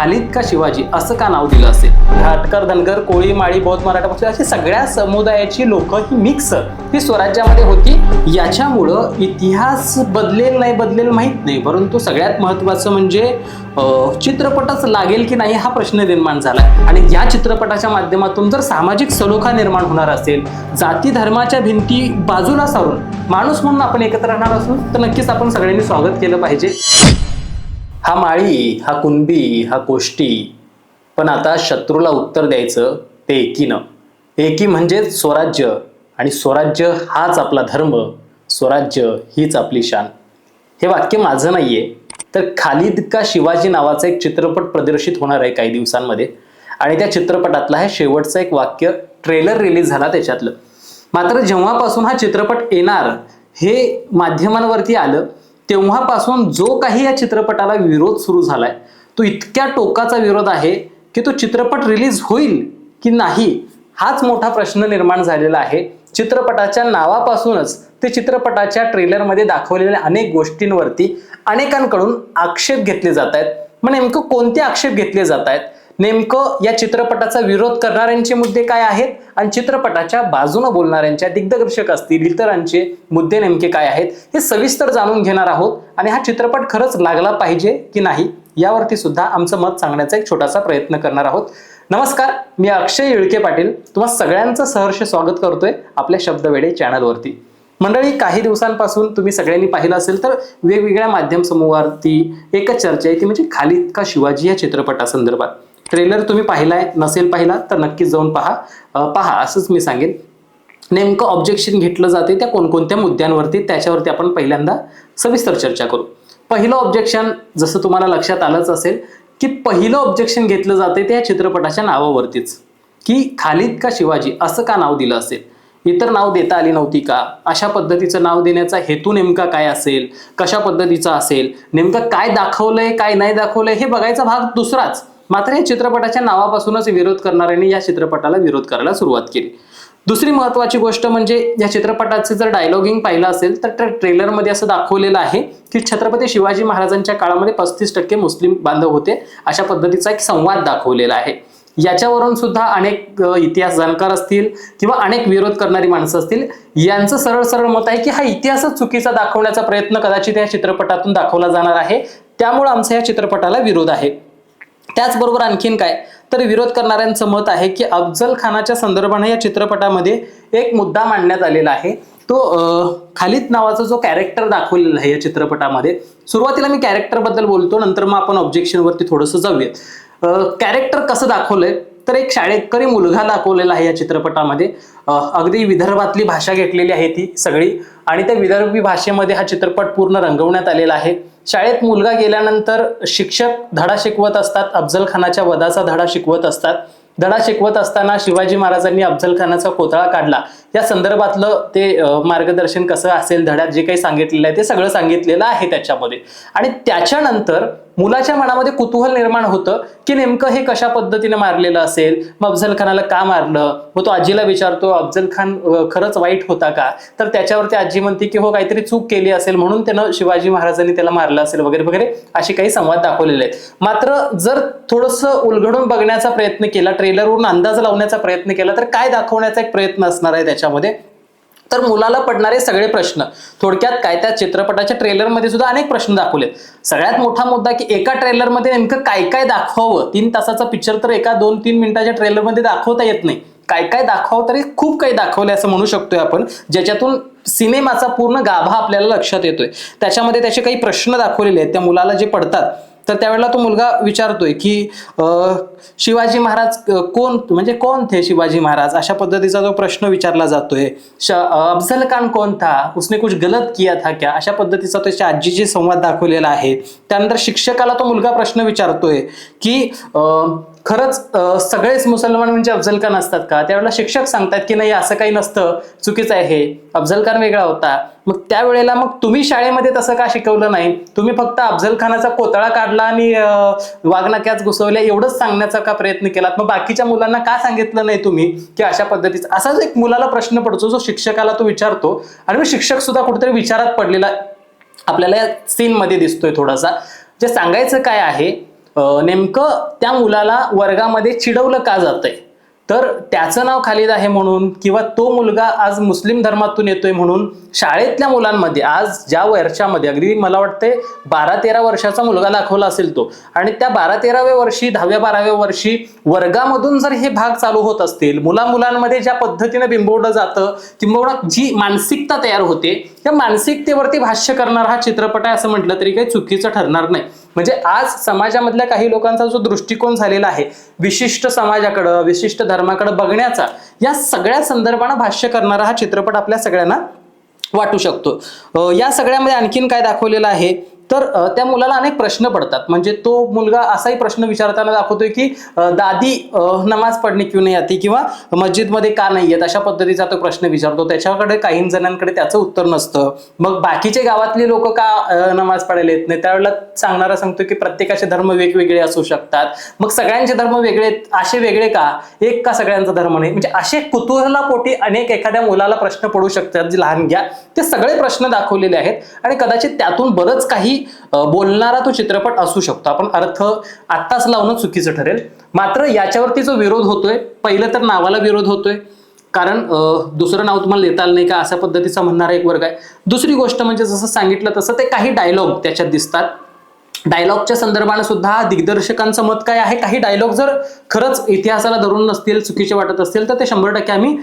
खालिद का शिवाजी? असं का नाव दिलं असेल? घाटकर धनगर कोळी माळी बौद्ध मराठा पक्ष अशी सगळ्या समुदायाची लोक ही मिक्स ही स्वराज्यामध्ये होती. याच्यामुळं इतिहास बदलेल नाही बदलेल माहीत नाही. परंतु सगळ्यात महत्त्वाचं म्हणजे चित्रपटच लागेल की नाही हा प्रश्न निर्माण झाला आणि या चित्रपटाच्या माध्यमातून जर सामाजिक सलोखा निर्माण होणार असेल जाती धर्माच्या भिंती बाजूला सारून माणूस म्हणून आपण एकत्र राहणार असू तर नक्कीच आपण सगळ्यांनी स्वागत केलं पाहिजे. हा माळी हा कुणबी हा कोष्टी. पण आता शत्रूला उत्तर द्यायचं ते एकीनं. एकी म्हणजेच स्वराज्य आणि स्वराज्य हाच आपला धर्म स्वराज्य हीच आपली शान. हे वाक्य माझं नाहीये तर खालिद का शिवाजी नावाचा एक चित्रपट प्रदर्शित होणार आहे काही दिवसांमध्ये? आणि त्या चित्रपटातला हे शेवटचं एक वाक्य ट्रेलर रिलीज झाला त्याच्यातलं. मात्र जेव्हापासून हा चित्रपट येणार हे माध्यमांवरती आलं तेव्हापासून जो काही या चित्रपटाला विरोध सुरू झालाय तो इतक्या टोकाचा विरोध आहे की तो चित्रपट रिलीज होईल की नाही हाच मोठा प्रश्न निर्माण झालेला आहे. चित्रपटाच्या नावापासूनच ते चित्रपटाच्या ट्रेलरमध्ये दाखवलेल्या अनेक गोष्टींवरती अनेकांकडून आक्षेप घेतले जात आहेत. मग नेमकं कोणते आक्षेप घेतले जात आहेत? नेमकं या चित्रपटाचा विरोध करणाऱ्यांचे मुद्दे काय आहेत आणि चित्रपटाच्या बाजूनं बोलणाऱ्यांच्या दिग्दर्शक असतील इतरांचे मुद्दे नेमके काय आहेत हे सविस्तर जाणून घेणार आहोत. आणि हा चित्रपट खरंच लागला पाहिजे की नाही यावरती सुद्धा आमचं मत सांगण्याचा एक छोटासा प्रयत्न करणार आहोत. नमस्कार मी अक्षय इळके पाटील. तुम्हा सगळ्यांचं सहर्ष स्वागत करतोय आपल्या शब्दवेडे चॅनलवरती. मंडळी काही दिवसांपासून तुम्ही सगळ्यांनी पाहिलं असेल तर वेगवेगळ्या माध्यम समूहावरती एकच चर्चा आहे ती म्हणजे खालिद का शिवाजी या चित्रपटासंदर्भात? ट्रेलर तुम्ही पाहिलाय नसेल पाहिला तर नक्कीच जाऊन पहा. पहा असंच मी सांगेन. नेमकं ऑब्जेक्शन घेतलं जाते त्या कोणकोणत्या मुद्द्यांवरती त्याच्यावरती आपण पहिल्यांदा सविस्तर चर्चा करू. पहिलं ऑब्जेक्शन जसं तुम्हाला लक्षात आलंच असेल की पहिलं ऑब्जेक्शन घेतलं जाते त्या चित्रपटाच्या नावावरतीच. की खालिद का शिवाजी असं का नाव दिलं असेल? इतर नाव देता आली नव्हती का? अशा पद्धतीचं नाव देण्याचा हेतू नेमका काय असेल? कशा पद्धतीचा असेल? नेमकं काय दाखवलंय काय नाही दाखवलंय हे बघायचा भाग दुसराच. मात्र या चित्रपटाच्या नावापासूनच विरोध करणाऱ्यांनी या चित्रपटाला विरोध करायला सुरुवात केली. दुसरी महत्वाची गोष्ट म्हणजे या चित्रपटाचे जर डायलॉगिंग पाहिलं असेल तर त्या ट्रेलरमध्ये असं दाखवलेलं आहे की छत्रपती शिवाजी महाराजांच्या काळामध्ये पस्तीस टक्के मुस्लिम बांधव होते अशा पद्धतीचा एक संवाद दाखवलेला आहे. याच्यावरून सुद्धा अनेक इतिहास जाणकार असतील किंवा अनेक विरोध करणारी माणसं असतील यांचं सरळ सरळ मत आहे की हा इतिहासच चुकीचा दाखवण्याचा प्रयत्न कदाचित या चित्रपटातून दाखवला जाणार आहे. त्यामुळे आमचा या चित्रपटाला विरोध आहे. त्याचबरोबर आणखीन काय? तर विरोध करणाऱ्यांचं मत आहे की अफजल खानाच्या संदर्भाने या चित्रपटामध्ये एक मुद्दा मांडण्यात आलेला आहे. तो खालीद खालिद नावाचा जो कॅरेक्टर दाखवलेला आहे या चित्रपटामध्ये. सुरुवातीला मी कॅरेक्टरबद्दल बोलतो नंतर मग आपण ऑब्जेक्शनवरती थोडंसं जाऊयात. कॅरेक्टर कसं दाखवलंय? तर एक शाळेकरी मुलगा दाखवलेला आहे या चित्रपटामध्ये. अगदी विदर्भातली भाषा घेतलेली आहे ती सगळी. आणि त्या विदर्भी भाषेमध्ये हा चित्रपट पूर्ण रंगवण्यात आलेला आहे. शाळेत मुलगा गेल्यानंतर शिक्षक धडा शिकवत असतात अफजल खानाच्या वधाचा धडा शिकवत असतात. धडा शिकवत असताना शिवाजी महाराजांनी अफजल खानाचा कोतळा काढला. या संदर्भातलं ते मार्गदर्शन कसं असेल धड्यात जे काही सांगितलेलं आहे ते सगळं सांगितलेलं आहे त्याच्यामध्ये. आणि त्याच्यानंतर मुलाच्या मनामध्ये कुतूहल निर्माण होतं की नेमकं हे कशा पद्धतीने मारलेलं असेल? मग अफजल खानाला का मारलं? मग तो आजीला विचारतो अफजल खान खरंच वाईट होता का? तर त्याच्यावरती आजी म्हणते की हो काहीतरी चूक केली असेल म्हणून त्यानं शिवाजी महाराजांनी त्याला मारलं असेल वगैरे वगैरे असे काही संवाद दाखवलेले आहेत. मात्र जर थोडंसं उलगडून बघण्याचा प्रयत्न केला ट्रेलरवरून अंदाज लावण्याचा प्रयत्न केला तर काय दाखवण्याचा एक प्रयत्न असणार आहे त्याच्यामध्ये? तर मुलाला पडणारे सगळे प्रश्न. थोडक्यात काय त्या चित्रपटाच्या ट्रेलरमध्ये सुद्धा अनेक प्रश्न दाखवलेत. सगळ्यात मोठा मुद्दा की एका ट्रेलरमध्ये नेमकं काय काय दाखवावं? तीन तासाचा पिक्चर तर एका दोन तीन मिनिटाच्या ट्रेलरमध्ये दाखवता येत नाही. काय काय दाखवावं तरी खूप काही दाखवलंय असं म्हणू शकतोय आपण. ज्याच्यातून सिनेमाचा पूर्ण गाभा आपल्याला लक्षात येतोय. त्याच्यामध्ये त्याचे काही प्रश्न दाखवलेले आहेत. त्या मुलाला जे पडतात तर त्यावेळेला तो मुलगा विचारतोय की शिवाजी महाराज कोण म्हणजे कोण थे शिवाजी महाराज? अशा पद्धतीचा जो प्रश्न विचारला जातोय. श- अफजल खान कोण था? उसने कुछ गलत किया था क्या? अशा पद्धतीचा त्याच्या आजीची संवाद दाखवलेला आहे. त्यानंतर शिक्षकाला तो मुलगा प्रश्न विचारतोय की अं, खरंच सगळेच मुसलमान म्हणजे अफजल खान असतात का? त्यावेळेला शिक्षक सांगतात की नाही असं काही नसतं चुकीचं आहे हे. अफजल खान वेगळा होता. मग त्यावेळेला मग तुम्ही शाळेमध्ये तसं का शिकवलं नाही? तुम्ही फक्त अफजल खानाचा कोतळा काढला आणि अं, घुसवल्या एवढंच सांगण्याचा का प्रयत्न केलात? मग बाकीच्या मुलांना का सांगितलं नाही तुम्ही की अशा पद्धतीचा? असाच एक मुलाला प्रश्न पडतो जो शिक्षकाला तो विचारतो. आणि मग शिक्षक सुद्धा कुठेतरी विचारात पडलेला आपल्याला या सीन मध्ये दिसतोय थोडासा. जे सांगायचं काय आहे नेमकं त्या मुलाला वर्गामध्ये चिडवलं का जातंय? तर त्याचं नाव खालीद आहे म्हणून किंवा तो मुलगा आज मुस्लिम धर्मातून येतोय म्हणून शाळेतल्या मुलांमध्ये आज ज्या वर्षामध्ये अगदी मला वाटते बारा तेरा वर्षाचा मुलगा दाखवला असेल तो. आणि त्या बारा तेराव्या वर्षी दहाव्या बाराव्या वर्षी वर्गामधून जर हे भाग चालू होत असतील मुला मुलांमध्ये ज्या पद्धतीने बिंबवलं जातं किंबहुना जी मानसिकता तयार होते या मानसिकतेवरती भाष्य करणारा हा चित्रपट आहे असं म्हटलं तरी काही चुकीचं ठरणार नाही. म्हणजे आज समाजामधल्या काही लोकांचा जो दृष्टिकोन झालेला आहे विशिष्ट समाजाकडं विशिष्ट धर्माकडं बघण्याचा या सगळ्या संदर्भानं भाष्य करणारा हा चित्रपट आपल्या सगळ्यांना वाटू शकतो. या सगळ्यामध्ये आणखीन काय दाखवलेलं आहे? तर त्या मुलाला अनेक प्रश्न पडतात. म्हणजे तो मुलगा असाही प्रश्न विचारताना दाखवतोय की दादी नमाज पडणे क्यों नाही आती? किंवा मस्जिदमध्ये का नाही येत? अशा पद्धतीचा तो प्रश्न विचारतो. त्याच्याकडे काही जणांकडे त्याचं उत्तर नसतं. मग बाकीचे गावातले लोक का नमाज पडायला येत नाही त्यावेळेला सांगणारा सांगतो की प्रत्येकाचे धर्म वेगवेगळे असू शकतात. मग सगळ्यांचे धर्म वेगळे असे वेगळे का? एक का सगळ्यांचा धर्म नाही? म्हणजे असे कुतूहलापोटी अनेक एखाद्या मुलाला प्रश्न पडू शकतात जे लहान घ्या. ते सगळे प्रश्न दाखवलेले आहेत. आणि कदाचित त्यातून बरंच काही बोलणारा तो चित्रपट असू शकतो. आपण अर्थ आत्ताच लावणं चुकीचं ठरेल. मात्र याच्यावरती जो विरोध होतोय पहिलं तर नावाला विरोध होतोय. कारण दुसरं नाव तुम्हाला देता आलं नाही का अशा पद्धतीचा म्हणणारा एक वर्ग आहे. दुसरी गोष्ट म्हणजे जसं सांगितलं तसं ते काही डायलॉग त्याच्यात दिसतात. डायलॉगच्या संदर्भाने सुद्धा दिग्दर्शकांचं मत काय आहे? काही डायलॉग जर खरंच इतिहासाला धरून नसतील चुकीचे वाटत असतील तर ते शंभर टक्के आम्ही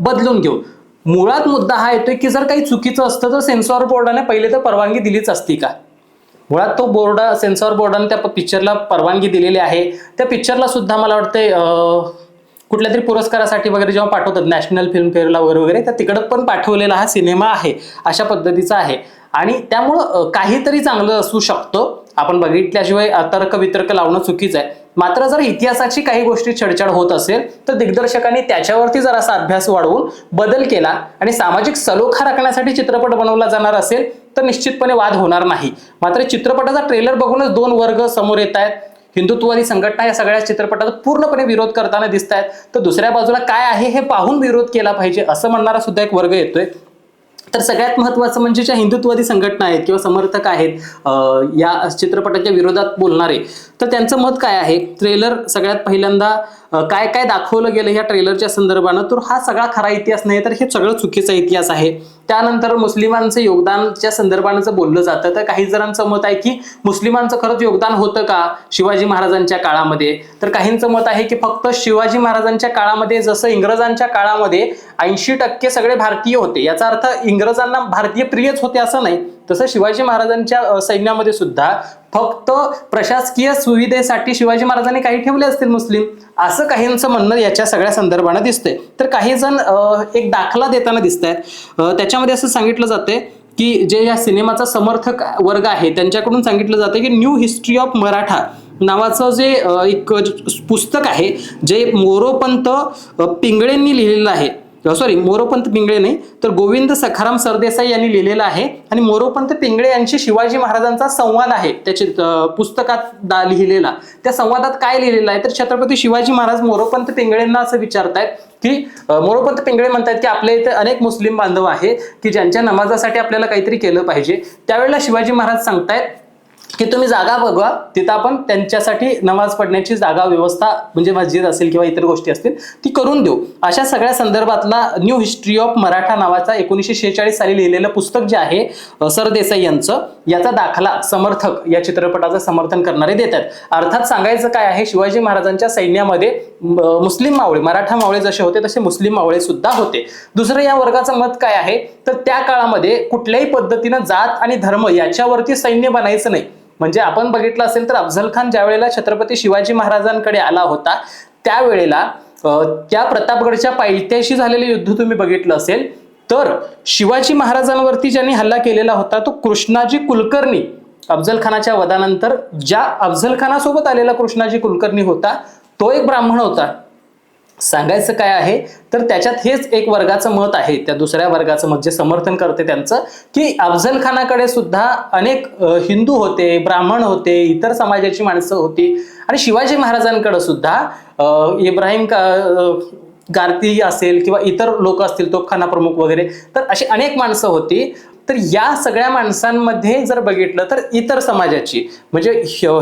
बदलून घेऊ. मुळात मुद्दा हा येतोय की जर काही चुकीचं असतं तर सेन्सॉर बोर्डाने पहिले तर परवानगी दिलीच असती का? मुळात तो बोर्ड सेन्सॉर बोर्डाने त्या पिक्चरला परवानगी दिलेली आहे. त्या पिक्चरला सुद्धा मला वाटते कुठल्या तरी पुरस्कारासाठी वगैरे जेव्हा पाठवतात नॅशनल फिल्म फेअरला वगैरे वगैरे तर तिकडं पण पाठवलेला हा सिनेमा आहे अशा पद्धतीचा आहे. आणि त्यामुळं काहीतरी चांगलं असू शकतं. आपण बघितल्याशिवाय तर्क वितर्क लावणं चुकीचं आहे. मात्र जर इतिहासाची काही गोष्टी छडछाड होत असेल तर दिग्दर्शकांनी त्याच्यावरती जर असा अभ्यास वाढवून बदल केला आणि सामाजिक सलोखा राखण्यासाठी चित्रपट बनवला जाणार असेल तर निश्चितपणे वाद होणार नाही. मात्र चित्रपटाचा ट्रेलर बघूनच दोन वर्ग समोर येत आहेत. हिंदुत्ववादी संघटना या सगळ्या चित्रपटाचा पूर्णपणे विरोध करताना दिसत आहेत. तर दुसऱ्या बाजूला काय आहे हे पाहून विरोध केला पाहिजे असं म्हणणारा सुद्धा एक वर्ग येतोय. तर सगळ्यात महत्त्वाचं म्हणजे ज्या हिंदुत्ववादी संघटना आहेत किंवा समर्थक आहेत अं, या चित्रपटाच्या विरोधात बोलणारे तर त्यांचं मत काय आहे? ट्रेलर सगळ्यात पहिल्यांदा काय काय दाखवलं गेलं ह्या ट्रेलरच्या संदर्भानं तर हा सगळा खरा इतिहास नाही तर हे सगळं चुकीचा इतिहास आहे. त्यानंतर मुस्लिमांचं योगदानच्या संदर्भानं जर बोललं जातं तर काही जणांचं मत आहे की मुस्लिमांचं खरंच योगदान होतं का शिवाजी महाराजांच्या काळामध्ये? तर काहींचं मत आहे की फक्त शिवाजी महाराजांच्या काळामध्ये जसं इंग्रजांच्या काळामध्ये ऐंशी टक्के सगळे भारतीय होते. याचा अर्थ इंग्रजांना भारतीय प्रियच होते असं नाही. तसं शिवाजी महाराजांच्या सैन्यामध्ये सुद्धा फक्त प्रशासकीय सुविधेसाठी शिवाजी महाराजांनी काही ठेवले असतील मुस्लिम? असं काहींचं म्हणणं याच्या सगळ्या संदर्भानं दिसतंय. तर काही जण एक दाखला देताना दिसत आहेत त्याच्यामध्ये असं सांगितलं जाते की जे या सिनेमाचा समर्थक वर्ग आहे त्यांच्याकडून सांगितलं जातं की न्यू हिस्ट्री ऑफ मराठा नावाचं जे एक पुस्तक आहे जे मोरोपंत पिंगळेंनी लिहिलेलं आहे. सॉरी मोरोपंत पिंगळे नाही तर गोविंद सखाराम सरदेसाई यांनी लिहिलेलं आहे. आणि मोरोपंत पिंगळे यांची शिवाजी महाराजांचा संवाद आहे. त्याचे पुस्तकात दा- लिहिलेला. त्या संवादात काय लिहिलेलं आहे? तर छत्रपती शिवाजी महाराज मोरोपंत पिंगळेंना असं विचारतायत की मोरोपंत पिंगळे म्हणतात की आपल्या इथे अनेक मुस्लिम बांधव आहे की ज्यांच्या नमाजासाठी आपल्याला काहीतरी केलं पाहिजे. त्यावेळेला शिवाजी महाराज सांगतायत की तुम्ही जागा बघवा तिथं आपण त्यांच्यासाठी नमाज पडण्याची जागा व्यवस्था म्हणजे मस्जिद असेल किंवा इतर गोष्टी असतील ती करून देऊ. अशा सगळ्या संदर्भातला न्यू हिस्ट्री ऑफ मराठा नावाचा एकोणीसशे शेहेचाळीस साली लिहिलेलं पुस्तक जे आहे सरदेसाई यांचं याचा दाखला समर्थक या चित्रपटाचं समर्थन करणारे देतात अर्थात सांगायचं काय आहे शिवाजी महाराजांच्या सैन्यामध्ये मुस्लिम मावळे मराठा मावळे जसे होते तसे मुस्लिम मावळे सुद्धा होते. दुसरं या वर्गाचं मत काय आहे तर त्या काळामध्ये कुठल्याही पद्धतीनं जात आणि धर्म याच्यावरती सैन्य बनायचं नाही. म्हणजे आपण बघितलं असेल तर अफझल खान ज्या वेळेला छत्रपती शिवाजी महाराजांकडे आला होता त्यावेळेला त्या प्रतापगडच्या पायथ्याशी झालेले युद्ध तुम्ही बघितलं असेल तर शिवाजी महाराजांवरती ज्यांनी हल्ला केलेला होता तो कृष्णाजी कुलकर्णी अफजल खानाच्या वधानंतर ज्या अफजल खानासोबत आलेला कृष्णाजी कुलकर्णी होता तो एक ब्राह्मण होता. सांगायचं काय आहे? तर त्याच्यात हेच एक वर्गाचं मत आहे. त्या दुसऱ्या वर्गाचं मत जे समर्थन करते त्यांचं की अफजल खानाकडे सुद्धा अनेक हिंदू होते ब्राह्मण होते इतर समाजाची माणसं होती आणि शिवाजी महाराजांकडे सुद्धा इब्राहिम का गारती असेल किंवा इतर लोक असतील तोफखाना प्रमुख वगैरे तर अशी अनेक माणसं होती. तर या सगळ्या माणसांमध्ये जर बघितलं तर इतर समाजाची म्हणजे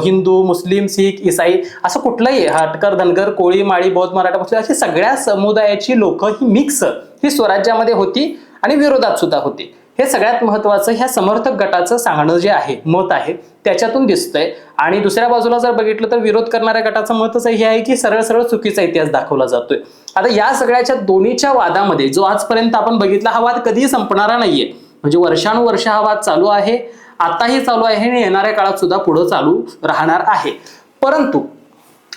हिंदू मुस्लिम सिख इसाई असं कुठलंही हाटकर धनगर कोळी माळी बौद्ध मराठा मुस्लिम अशी सगळ्या समुदायाची लोक ही मिक्स ही स्वराज्यामध्ये होती आणि विरोधात सुद्धा होती. हे सगळ्यात महत्वाचं ह्या समर्थक गटाचं सांगणं जे आहे मत आहे त्याच्यातून दिसतंय. आणि दुसऱ्या बाजूला जर बघितलं तर विरोध करणाऱ्या गटाचं मतच हे आहे की सरळ सरळ चुकीचा इतिहास दाखवला जातोय. आता या सगळ्याच्या दोन्हीच्या वादामध्ये जो आजपर्यंत आपण बघितला हा वाद कधीही संपणारा नाहीये. म्हणजे वर्षानुवर्ष हा वाद चालू आहे. आताही चालू आहे आणि येणाऱ्या काळात सुद्धा पुढे चालू राहणार आहे. परंतु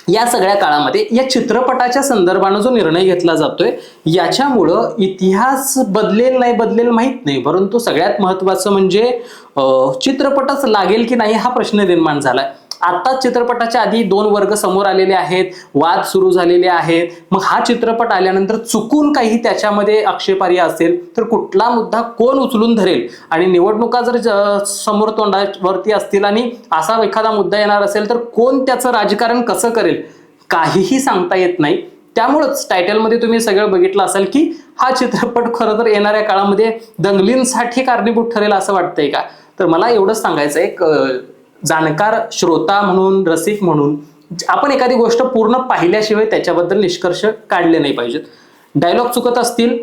या सगळ्या काळामध्ये या चित्रपटाच्या संदर्भानं जो निर्णय घेतला जातोय याच्यामुळं इतिहास बदलेल नाही बदलेल माहीत नाही. परंतु सगळ्यात महत्वाचं म्हणजे चित्रपटच लागेल की नाही हा प्रश्न निर्माण झालाय. आत्ताच चित्रपटाच्या आधी दोन वर्ग समोर आलेले आहेत वाद सुरू झालेले आहेत. मग हा चित्रपट आल्यानंतर चुकून काही त्याच्यामध्ये आक्षेपार्ह असेल तर कुठला मुद्दा कोण उचलून धरेल? आणि निवडणुका जर ज- समोर तोंडावरती असतील आणि असा एखादा मुद्दा येणार असेल तर कोण त्याचं राजकारण कसं करेल? काहीही सांगता येत नाही. त्यामुळंच टायटलमध्ये तुम्ही सगळं बघितलं असेल की हा चित्रपट खरं तर येणाऱ्या काळामध्ये दंगलींसाठी कारणीभूत ठरेल असं वाटतंय का? तर मला एवढंच सांगायचं आहे एक जाणकार श्रोता म्हणून रसिक म्हणून आपण एखादी गोष्ट पूर्ण पाहिल्याशिवाय त्याच्याबद्दल निष्कर्ष काढले नाही पाहिजेत. डायलॉग चुकत असतील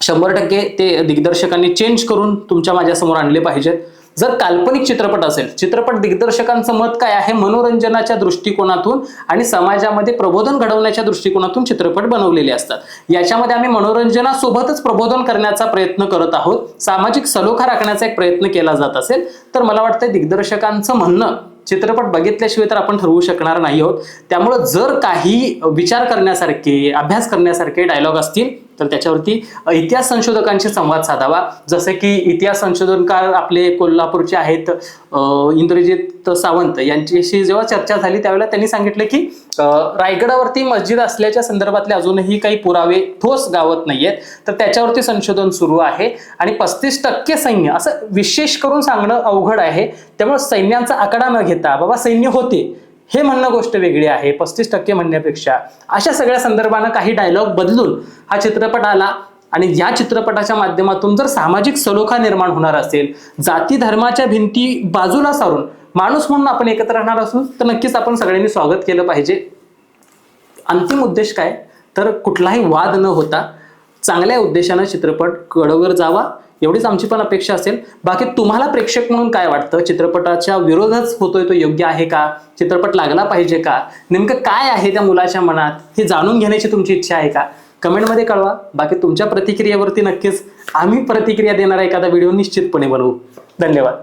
शंभर टक्के ते दिग्दर्शकांनी चेंज करून तुमच्या माझ्यासमोर आणले पाहिजेत. जर काल्पनिक चित्रपट असेल चित्रपट दिग्दर्शकांचं मत काय आहे? मनोरंजनाच्या दृष्टिकोनातून आणि समाजामध्ये प्रबोधन घडवण्याच्या दृष्टिकोनातून चित्रपट बनवलेले असतात. याच्यामध्ये आम्ही मनोरंजनासोबतच प्रबोधन करण्याचा प्रयत्न करत आहोत. सामाजिक सलोखा राखण्याचा एक प्रयत्न केला जात असेल तर मला वाटतं दिग्दर्शकांचं म्हणणं चित्रपट बघितल्याशिवाय तर आपण ठरवू शकणार नाही आहोत. त्यामुळं जर काही विचार करण्यासारखे अभ्यास करण्यासारखे डायलॉग असतील तर त्याच्यावरती इतिहास संशोधकांशी संवाद साधावा. जसे की इतिहास संशोधनकार आपले कोल्हापूरचे आहेत इंद्रजित सावंत यांच्याशी जेव्हा चर्चा झाली त्यावेळेला त्यांनी सांगितलं की रायगडावरती मस्जिद असल्याच्या संदर्भातले अजूनही काही पुरावे ठोस गावत नाहीयेत. तर त्याच्यावरती संशोधन सुरू आहे आणि पस्तीस टक्के सैन्य असं विशेष करून सांगणं अवघड आहे. त्यामुळे सैन्यांचा आकडा न घेता बाबा सैन्य होते. हे म्हणणं गोष्ट वेगळी आहे. पस्तीस टक्के म्हणण्यापेक्षा अशा सगळ्या संदर्भानं काही डायलॉग बदलून हा चित्रपट आला आणि या चित्रपटाच्या माध्यमातून जर सामाजिक सलोखा निर्माण होणार असेल जाती धर्माच्या भिंती बाजूला सारून माणूस म्हणून आपण एकत्र राहणार असू तर नक्कीच आपण सगळ्यांनी स्वागत केलं पाहिजे. अंतिम उद्देश काय? तर कुठलाही वाद न होता चांगल्या उद्देशानं चित्रपट कडवर जावा. एवढीच आमची पण अपेक्षा असेल. बाकी तुम्हाला प्रेक्षक म्हणून काय वाटतं? चित्रपटाच्या विरोधच होतोय तो योग्य आहे का? चित्रपट लागला पाहिजे का? नेमकं काय आहे त्या मुलाच्या मनात? हे जाणून घेण्याची तुमची इच्छा आहे का? कमेंटमध्ये कळवा. बाकी तुमच्या प्रतिक्रियेवरती नक्कीच आम्ही प्रतिक्रिया देणारा एखादा व्हिडिओ निश्चितपणे बनवू. धन्यवाद.